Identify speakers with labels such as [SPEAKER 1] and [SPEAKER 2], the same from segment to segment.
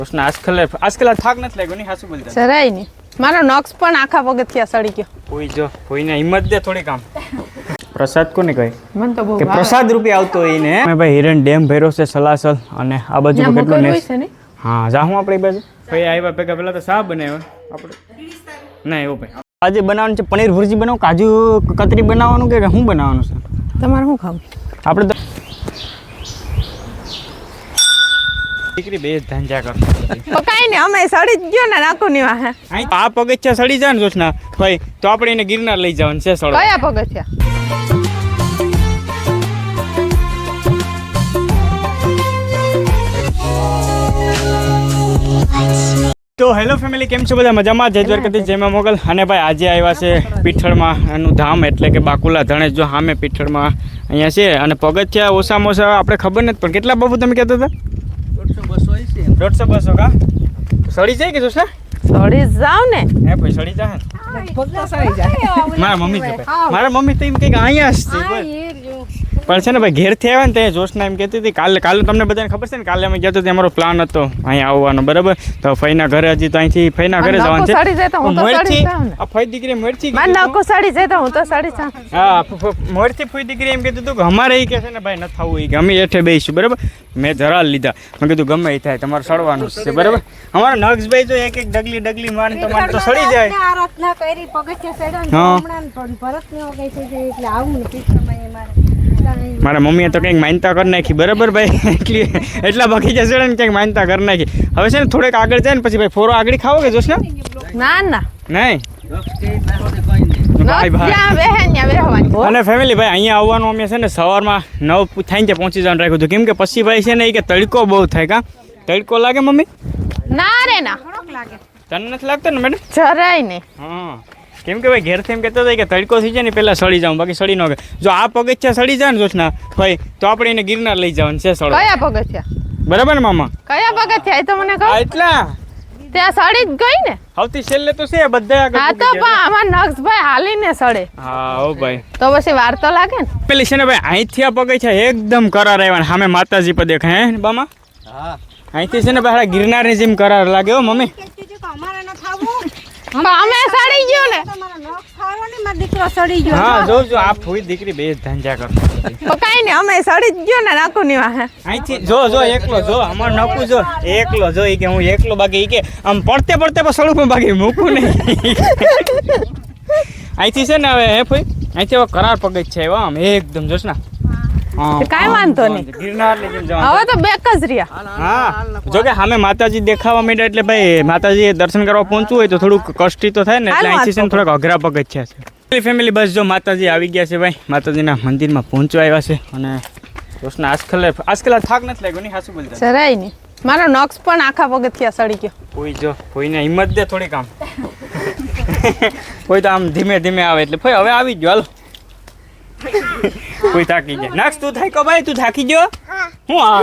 [SPEAKER 1] કૃષ્ણ આજકાલ આજકાલ થાક નથી લાગ્યો નહીં હાસુ બોલતા
[SPEAKER 2] જરાય નહીં. મારો નોક્સ પણ આખા પગથિયા સડી ગયો.
[SPEAKER 1] કોઈ જો કોઈને હિંમત દે થોડી કામ. પ્રસાદ કોને કહે?
[SPEAKER 2] મને તો બહુ
[SPEAKER 1] કે પ્રસાદ રૂપે આવતો હોય ને અમે ભાઈ હિરણ ડેમ ભર્યો છે સલાસલ અને આ બાજુ કેટલો
[SPEAKER 2] ને?
[SPEAKER 1] હા જાહું આપણે એ બાજુ. ભાઈ આવ્યા ભેગા પહેલા તો શા બનાવ્યા આપણે ના એવું ભાઈ. આજે બનાવવાનું છે પનીર ભુરજી બનાવું કાજુ કતરી બનાવવાનું કે શું બનાવવાનું છે?
[SPEAKER 2] તમારે શું ખાવું?
[SPEAKER 1] આપણે તો દીકરી બે ધાંજા કર
[SPEAKER 2] કાંઈ અમે સડી જ ગયો ને નાખું ની વાહે.
[SPEAKER 1] આ પગથિયા સડી જાય ને જોશના. ભાઈ તો આપણે એને ગિરનાર લઈ જવાનું છે સડો
[SPEAKER 2] કયા પગથિયા?
[SPEAKER 1] તો હેલો ફેમિલી કેમ છો બધા? મજામાં? જય દ્વારકાથી જયમાં મોગલ. અને ભાઈ આજે આવ્યા છે પીઠળમાં એનું ધામ એટલે કે બાકુલા ધણેજ જો સામે પીઠળમાં અહીંયા છે. અને પગથિયા ઓછામાં ઓછા આપણે ખબર નથી પણ કેટલા બાબુ તમે કહેતા હતા? દોઢસો બસો કા? સડી જાય કે જોશા?
[SPEAKER 2] સડી જાવ ને.
[SPEAKER 1] હે ભાઈ સડી જા ને? મારા મમ્મી મારા મમ્મી તો એમ કહે કે અહીંયા જ છે. પણ છે ને ભાઈ ઘેરથી આવ્યા ને તે જોશના એમ કહેતી હતી કાલે કાલે તમને બધાને ખબર છે ને કાલે અમે ગયા તો અમારો પ્લાન હતો અહીંયા આવવાનો બરાબર? તો ફઈના ઘરે હજી તો અહીંથી ફઈના ઘરે જવાનું
[SPEAKER 2] છે. સડી જાય તો હું તો
[SPEAKER 1] મોરથી
[SPEAKER 2] સડી.
[SPEAKER 1] આ ફઈ દીકરી મોરથી
[SPEAKER 2] મારે
[SPEAKER 1] કીધું
[SPEAKER 2] નખો જાય તો હું તો સાડી
[SPEAKER 1] હા ફ- ફ- મોરથી ફઈ દીકરી એમ કીધું હતું કે અમારે એ કહે છે ને ભાઈ ન થવું એ કે અમે એઠે બેસીશું બરાબર? મેં જરા લીધા. મેં કીધું ગમે એ થાય તમારે સડવાનું છે બરાબર? અમારા નક્ષભાઈ તો એક એક ડગલી ડગલી મારે તમારે તો સડી જાય.
[SPEAKER 3] આરાધના કરી પગથિયા
[SPEAKER 1] સડ્યા
[SPEAKER 3] હમણાં પણ ભરત ને વગાઈ છે એટલે આવું ને પીઠમાં મારે.
[SPEAKER 1] મારા મમ્મીએ તો કંઈક માનતા કરી નાખી બરાબર ભાઈ? એટલી એટલા બગીચા છે ને કંઈક માનતા કરી નાખી. હવે છે ને થોડેક આગળ જાય ને પછી ભાઈ ફોરો આગળ ખાવો કે જોશ ને
[SPEAKER 2] ના. ના
[SPEAKER 1] નહીં
[SPEAKER 2] ને.
[SPEAKER 1] અને ફેમિલી ભાઈ અહીંયા આવવાનું અમે છે ને સવારમાં નવ થાય ત્યાં પહોંચી જવાનું રાખ્યું હતું. કેમ કે પછી ભાઈ છે ને એ કે તડકો બહુ થાય કા? તડકો લાગે મમ્મી?
[SPEAKER 2] ના રે ના.
[SPEAKER 1] તને નથી લાગતો ને મેડમ?
[SPEAKER 2] જરાય નહીં.
[SPEAKER 1] હા. કેમ કે ભાઈ ઘેરથી એમ કહેતા હતા કે તડકો થઈ જાય ને પહેલાં સડી જાઉં બાકી સડી ન ગਏ જો આ પગથિયા સડી જાય ને જોશના. ભાઈ તો આપણે એને ગિરનાર લઈ જવાનું છે સડો
[SPEAKER 2] કયા પગથિયા
[SPEAKER 1] બરાબર ને મામા?
[SPEAKER 2] કયા પગથિયા એ તો મને કહો
[SPEAKER 1] એટલા?
[SPEAKER 2] ત્યાં સડી જ ગઈ ને?
[SPEAKER 1] સૌથી છેલ્લે તો છે બધા આગળ
[SPEAKER 2] હા તો. પણ આમાં નક્ષભાઈ હાલીને સડે.
[SPEAKER 1] હા ઓ ભાઈ.
[SPEAKER 2] તો પછી વાર તો લાગે ને?
[SPEAKER 1] પેલી છે ને ભાઈ અહીંથી આ પગથિયા એકદમ કરાર આવ્યા સામે માતાજી પર દેખાય હે બામા? અહીંથી છે ને ભાઈ ગિરનારની જેમ કરાર લાગે હો મમ્મી.
[SPEAKER 2] અમે સડી ગયો ને.
[SPEAKER 3] ને દીકરો સડી ગયો.
[SPEAKER 1] હા જો જો આ ફૂઈ દીકરી બે ધંજા ધાંજા કર
[SPEAKER 2] તો કાંઈ નહીં અમે સડી જ ગયો ને નાકુ ની વાહે.
[SPEAKER 1] અહીંથી જો જો એકલો જો અમાર નાકુ જો એકલો જો ઈ કે હું એકલો બાકી ઈ કે આમ પડતે પડતે પણ સડું બાકી મૂકું નહીં. અહીંથી છે ને હવે હે ફૂઈ? અહીંથી હવે કરાર પગજ છે એવા આમ એકદમ જોશ ના.
[SPEAKER 2] કાંઈ વાંધો નહીં. હવે તો બેક જ રહ્યા.
[SPEAKER 1] હા. જો કે સામે માતાજી દેખાવા માંડ્યા એટલે ભાઈ માતાજી દર્શન કરવા પહોંચવું હોય તો થોડુંક કષ્ટી તો થાય ને એટલે અહીંથી છે થોડાક અઘરા પગથિયા છે. ફેમિલી બસ જો માતાજી આવી ગયા છે ભાઈ. માતાજીના મંદિરમાં પહોંચવા આવ્યા છે અને કૃષ્ણ આજકાલ આજકાલ આ થાક નથી લાગ્યો નહીં હાસુ બોલતા
[SPEAKER 2] જરાય નહીં. મારો નોક્સ પણ આખા પગથિયા સડી ગયો.
[SPEAKER 1] કોઈ જો કોઈને હિંમત દે થોડીક આમ. કોઈ તો આમ ધીમે ધીમે આવે એટલે. ભાઈ હવે આવી ગયો હાલો. કોઈ થાકી જાય નાખ તું થાક્યો ભાઈ તું થાકી ગયો? હું આ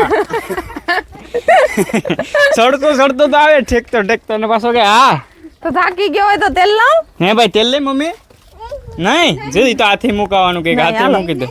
[SPEAKER 1] સડતો સડતો તો આવે ઠેકતો ઠેકતો. ને પાછો કે હા.
[SPEAKER 2] તો થાકી ગયો હોય તો તેલ લાવ.
[SPEAKER 1] હે ભાઈ તેલ લે મમ્મી. નહીં જો તો આથી મુકાવાનું કે હાથે મૂકી દે.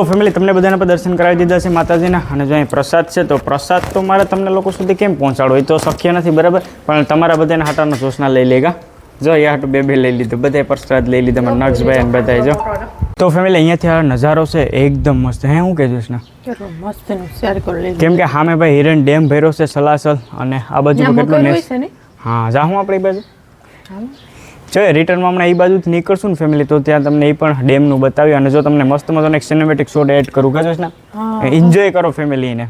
[SPEAKER 1] તો ફેમિલી તમને બધાને પણ દર્શન કરાવી દીધા છે માતાજીના. અને જો અહીં પ્રસાદ છે તો પ્રસાદ તો મારે તમને લોકો સુધી કેમ પહોંચાડવો? એ તો શક્ય નથી બરાબર? પણ તમારા બધાને હાટાનો જોશના લઈ લેગા જો એ હાટું બે બે લઈ લીધું બધાએ પ્રસાદ લઈ લીધા મારા નક્ષભાઈ અને બધાએ જો. તો ફેમિલી અહીંયાથી આ નજારો છે એકદમ મસ્ત. હે હું કે જોશના કેમ કે સામે ભાઈ હિરણ ડેમ ભર્યો છે સલાસલ અને આ બાજુ કેટલું હા જા આપણે આપણી બાજુ. જો રિટર્નમાં હમણાં એ બાજુથી નીકળશું ને ફેમિલી તો ત્યાં તમને એ પણ ડેમનું બતાવ્યું. અને જો તમને મસ્ત મજાનો એક સિનેમેટિક શોટ એડ કરું ને? એન્જોય કરો ફેમિલીને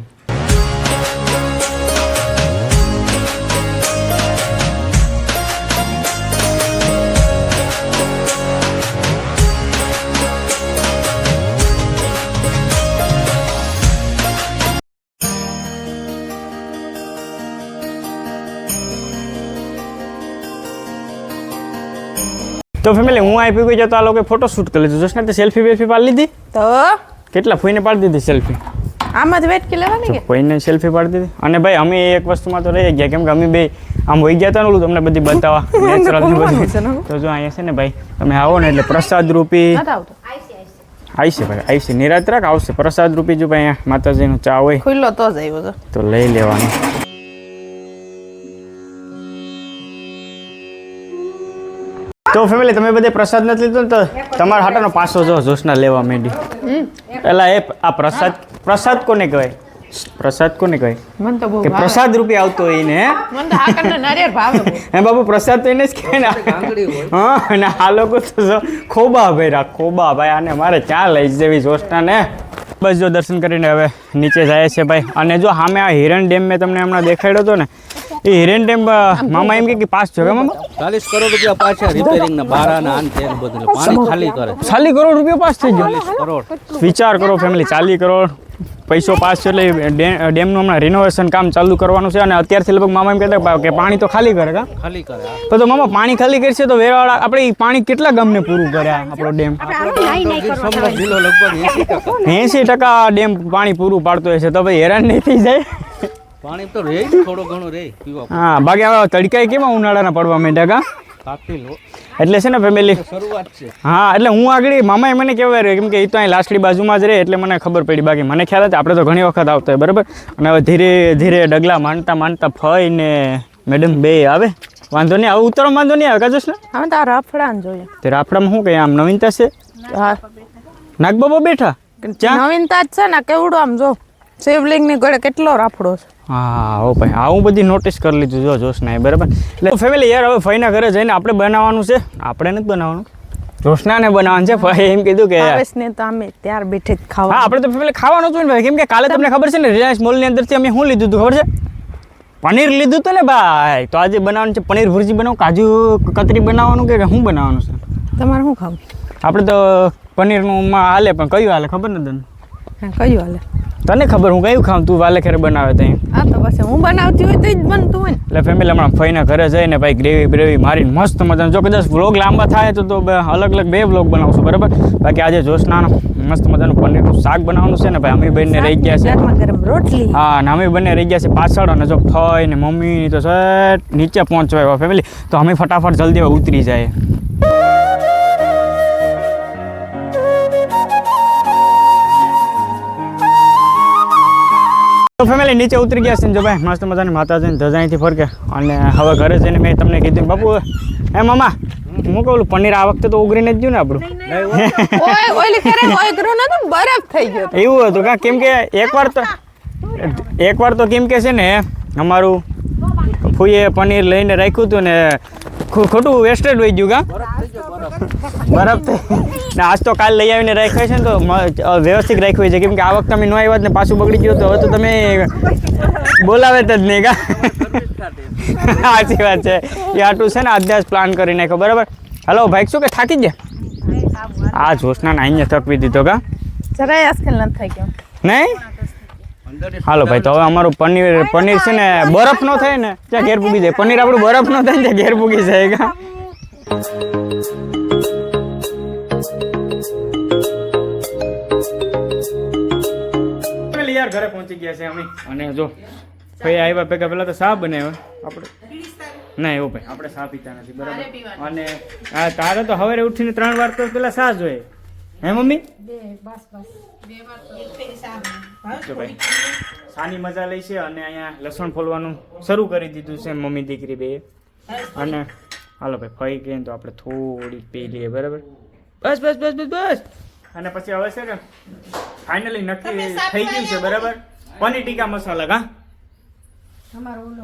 [SPEAKER 1] તો ફેમિલી હું આપી ગઈ જતો આ લોકો ફોટો શૂટ કરી લીધું. જસ્ટ તે સેલ્ફી બેલ્ફી પાડી લીધી?
[SPEAKER 2] તો?
[SPEAKER 1] કેટલા ફોઈને પાડી દીધી સેલ્ફી
[SPEAKER 2] આમાં જ વેટકી લેવાની કે?
[SPEAKER 1] ફોઈને સેલ્ફી પાડી દીધી. અને ભાઈ અમે એક વસ્તુમાં તો રહી ગયા. કેમ કે અમે બે આમ હોઈ ગયા હતા ને તમને બધી બતાવવા. નેચરલ
[SPEAKER 2] ને?
[SPEAKER 1] તો જો અહીંયા છે ને ભાઈ તમે આવો ને એટલે પ્રસાદ રૂપી આવશે ભાઈ આવશે નિરાત રાખ આવશે. પ્રસાદ રૂપી જો ભાઈ અહીંયા માતાજીનો ચા હોય
[SPEAKER 2] ખુલ્લો તો જ આવ્યો તો
[SPEAKER 1] લઈ લેવાનું. તો ફેમિલી તમે બધે પ્રસાદ નથી લીધો ને તો તમારા હાટાનો પાસો જો જોશના લેવા માંડી પેલા એ આ પ્રસાદ પ્રસાદ કોને કહેવાય? પ્રસાદ કોને કહેવાય?
[SPEAKER 2] મને તો બહુ
[SPEAKER 1] કે પ્રસાદ રૂપે આવતો હોય ને હે?
[SPEAKER 2] તો આ નારિયેળ ભાવે
[SPEAKER 1] હે બાબુ પ્રસાદ તો એને જ કહે ને. હા અને આ લોકો તો ખોબા ભાઈ રા ખોબા ભાઈ આને મારે ચા લઈ જવી જોશના ને બસ જો દર્શન કરીને હવે નીચે જાય છે ભાઈ. અને જો સામે આ હિરણ ડેમ મેં તમને હમણાં દેખાડ્યો હતો ને એ હિરેન ડેમ મામા એમ કહે કે પાસ છે મામા.
[SPEAKER 4] ચાલીસ કરોડ રૂપિયા પાછા રિપેરિંગ ના બારા ના આન તેન બધું. પાણી ખાલી કરે.
[SPEAKER 1] ચાલી કરોડ રૂપિયા પાસ થઈ ગયો.
[SPEAKER 4] કરોડ.
[SPEAKER 1] વિચાર કરો ફેમિલી ચાલી કરોડ. પૈસો પાસ છે એટલે ડેમ ડેમનું હમણાં રિનોવેશન કામ ચાલુ કરવાનું છે અને અત્યારથી લગભગ મામા એમ કહેતા કે પાણી તો ખાલી કરે કા?
[SPEAKER 4] ખાલી કરે
[SPEAKER 1] તો તો મામા પાણી ખાલી કરશે તો વેરાવાળા આપણે પાણી કેટલા ગામને પૂરું કરે આપણો ડેમ?
[SPEAKER 4] એંસી ટકા.
[SPEAKER 1] ડેમ પાણી પૂરું પાડતો હશે તો ભાઈ હેરાન નહીં થઈ જાય.
[SPEAKER 4] પાણી તો રે થોડો ઘણો રે પીવા
[SPEAKER 1] હા બાકી હવે તડકાઈ કેમાં ઉનાળાના પડવા માંડ્યા કા?
[SPEAKER 4] કાપી લો.
[SPEAKER 1] એટલે છે ને ફેમિલી
[SPEAKER 4] શરૂઆત છે.
[SPEAKER 1] હા એટલે હું આગળ મામાએ મને કહેવાય રહ્યો કેમ કે એ તો અહીં લાસ્ટડી બાજુમાં જ રહે એટલે મને ખબર પડી. બાકી મને ખ્યાલ હતો આપણે તો ઘણી વખત આવતા હોય બરાબર? અને હવે ધીરે ધીરે ડગલા માંડતા માંડતા ફઈ ને મેડમ બે આવે. વાંધો નહીં આવું ઉતરવા વાંધો નહીં આવે કાજોશ ને
[SPEAKER 2] હા તો રાફડા જોઈએ.
[SPEAKER 1] તે રાફડામાં શું કહે? આમ નવીનતા છે?
[SPEAKER 2] હા.
[SPEAKER 1] નાગબાબા બેઠા?
[SPEAKER 2] નવીનતા જ છે ને કેવડો આમ જો શિવલિંગની ગળે કેટલો રાફડો છે.
[SPEAKER 1] હા હો ભાઈ આવું બધી નોટિસ કરી લીધું જો જોશના એ બરાબર. એટલે ફેમિલી યાર હવે ફઈના ઘરે જઈને આપણે બનાવવાનું છે. આપણે નથી બનાવવાનું. જોશનાને બનાવવાનું છે ભાઈ એમ કીધું કે
[SPEAKER 2] ભાવેશને તો અમે ત્યાર બેઠે જ
[SPEAKER 1] હા
[SPEAKER 2] ખાવા
[SPEAKER 1] આપણે તો ફેમિલી ખાવાનું હતું ને ભાઈ. કેમ કે કાલે તમને ખબર છે ને રિલાયન્સ મોલની અંદરથી અમે શું લીધું હતું ખબર છે? પનીર લીધું હતું ને ભાઈ? તો આજે બનાવવાનું છે પનીર ભુરજી બનાવું કાજુ કતરી બનાવવાનું કે શું બનાવવાનું છે?
[SPEAKER 2] તમારે શું ખાવું?
[SPEAKER 1] આપણે તો પનીરનું હાલે પણ કયું હાલે ખબર ને તને?
[SPEAKER 2] હા કયું હાલે?
[SPEAKER 1] તને ખબર હું કયું ખાઉં? તું વાલે ખેરે બનાવે તઈ.
[SPEAKER 2] આ તો પછી હું બનાવતી હોય તો જ બનતું હોય
[SPEAKER 1] એટલે ફેમિલી હમણાં ફઈના ઘરે જઈને ભાઈ ગ્રેવી બ્રેવી મારીને મસ્ત મજાનું જો કદાચ વ્લોગ લાંબા થાય તો તો અલગ અલગ બે વ્લોગ બનાવશું બરાબર? બાકી આજે જોશના મસ્ત મજાનું પનીરનું શાક બનાવવાનું છે ને ભાઈ અમે બંને રહી ગયા છે.
[SPEAKER 2] ગરમ રોટલી.
[SPEAKER 1] હા ને અમે બંને રહી ગયા છે પાછળ અને જો ફઈ ને મમ્મી તો સેટ નીચે પહોંચવા ફેમિલી તો અમે ફટાફટ જલ્દી ઉતરી જાય. તો ફેમિલી નીચે ઉતરી ગયા છે ને જો ભાઈ મસ્ત મજાની માતાજીની ધજાઈથી ફરકે. અને હવે ઘરે જઈને મેં તમને કીધું બાપુ એ મામા હું કહું પનીર આ વખતે તો ઉગરીને જ ગયું ને આપણું.
[SPEAKER 2] બરફ થઈ ગયો
[SPEAKER 1] એવું હતું કા? કેમ કે એકવાર તો એકવાર તો કેમ કે છે ને અમારું ફૂઈએ પનીર લઈને રાખ્યું હતું ને ખોટું વેસ્ટેડ વહી ગયું કા? બરફ ને આજ તો કાલ લઈ આવીને રાખ્યો છે ને તો વ્યવસ્થિત રાખ્યું છે. કેમ કે આ વખતે અમે ન આવ્યા જ ને પાછું બગડી ગયું તો હવે તો તમે બોલાવે જ નહીં કા? સાચી વાત છે. એ આટલું છે ને આજના પ્લાન કરી નાખ્યો બરાબર? હલો ભાઈ શું કે થાકી ગયા? આ જોશના અહીંયા થકવી દીધો કા?
[SPEAKER 2] જરાય આજકાલ નથી થઈ ગયો.
[SPEAKER 1] નહીં? હાલો ભાઈ તો હવે અમારું પનીર પનીર છે ને બરફ નો થાય ને ત્યાં ઘેર પૂગી જાય. પનીર આપણું બરફ નો થાય ને ત્યાં ઘેર પૂગી જાય કા ઘરે પહોંચી ગયા છે અમે. અને જો ભાઈ આવ્યા ભેગા પેલા તો શા બનાવ્યો આપણે ના એવું ભાઈ. આપણે શા પીતા નથી બરાબર? અને આ તારે તો હવે ઉઠીને ત્રણ વાર તો પેલા શા જોઈએ. હે મમ્મી? જો ભાઈ. સાની મજા લઈ છે અને અહીંયા લસણ ફોલવાનું શરૂ કરી દીધું છે મમ્મી દીકરી બે. અને હાલો ભાઈ ફઈ ગઈ તો આપણે થોડી પી લઈએ બરાબર? બસ બસ બસ બસ બસ. અને પછી હવે છે ને ફાઇનલી નક્કી થઈ ગયું છે બરાબર? પનીર ટીકા મસાલા કા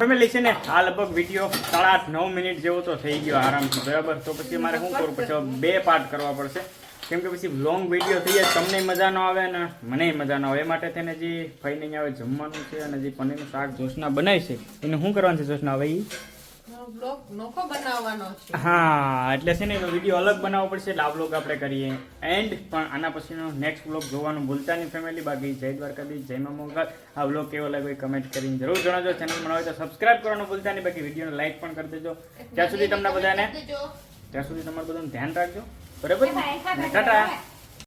[SPEAKER 1] ફેમિલી છે ને આ લગભગ વીડિયો સાડા આઠ નવ મિનિટ જેવો તો થઈ ગયો આરામથી બરાબર? તો પછી મારે શું કરવું? પડશે બે પાર્ટ કરવા પડશે. કેમ કે પછી લોંગ વીડિયો થઈ જાય તમને મજા ન આવે ને મને મજા ન આવે. એ માટે તેને જે ફઈને આવે જમવાનું છે અને જે પનીરનું શાક જોશના બનાવી છે એને શું કરવાનું છે જોશના હવે?
[SPEAKER 2] નોખો બનાવવાનો છે.
[SPEAKER 1] હા એટલે છે ને વીડિયો અલગ બનાવવો પડશે એટલે આ બ્લોગ આપણે કરીએ. એન્ડ પણ આના પછીનો નેક્સ્ટ બ્લોગ જોવાનું ભૂલતા નહીં ફેમિલી બાકી જય દ્વારકાધીશ જય મા મોગલ. આ બ્લોગ કેવો લાગ્યો કમેન્ટ કરીને જરૂર જણાવજો. ચેનલ બનાવે તો સબસ્ક્રાઇબ કરવાનું ભૂલતા નહીં. બાકી વિડીયોને લાઈક પણ કરી દેજો. ત્યાં સુધી તમને બધાને ત્યાં સુધી તમારું બધાનું ધ્યાન રાખજો. બરાબર? ટાટા.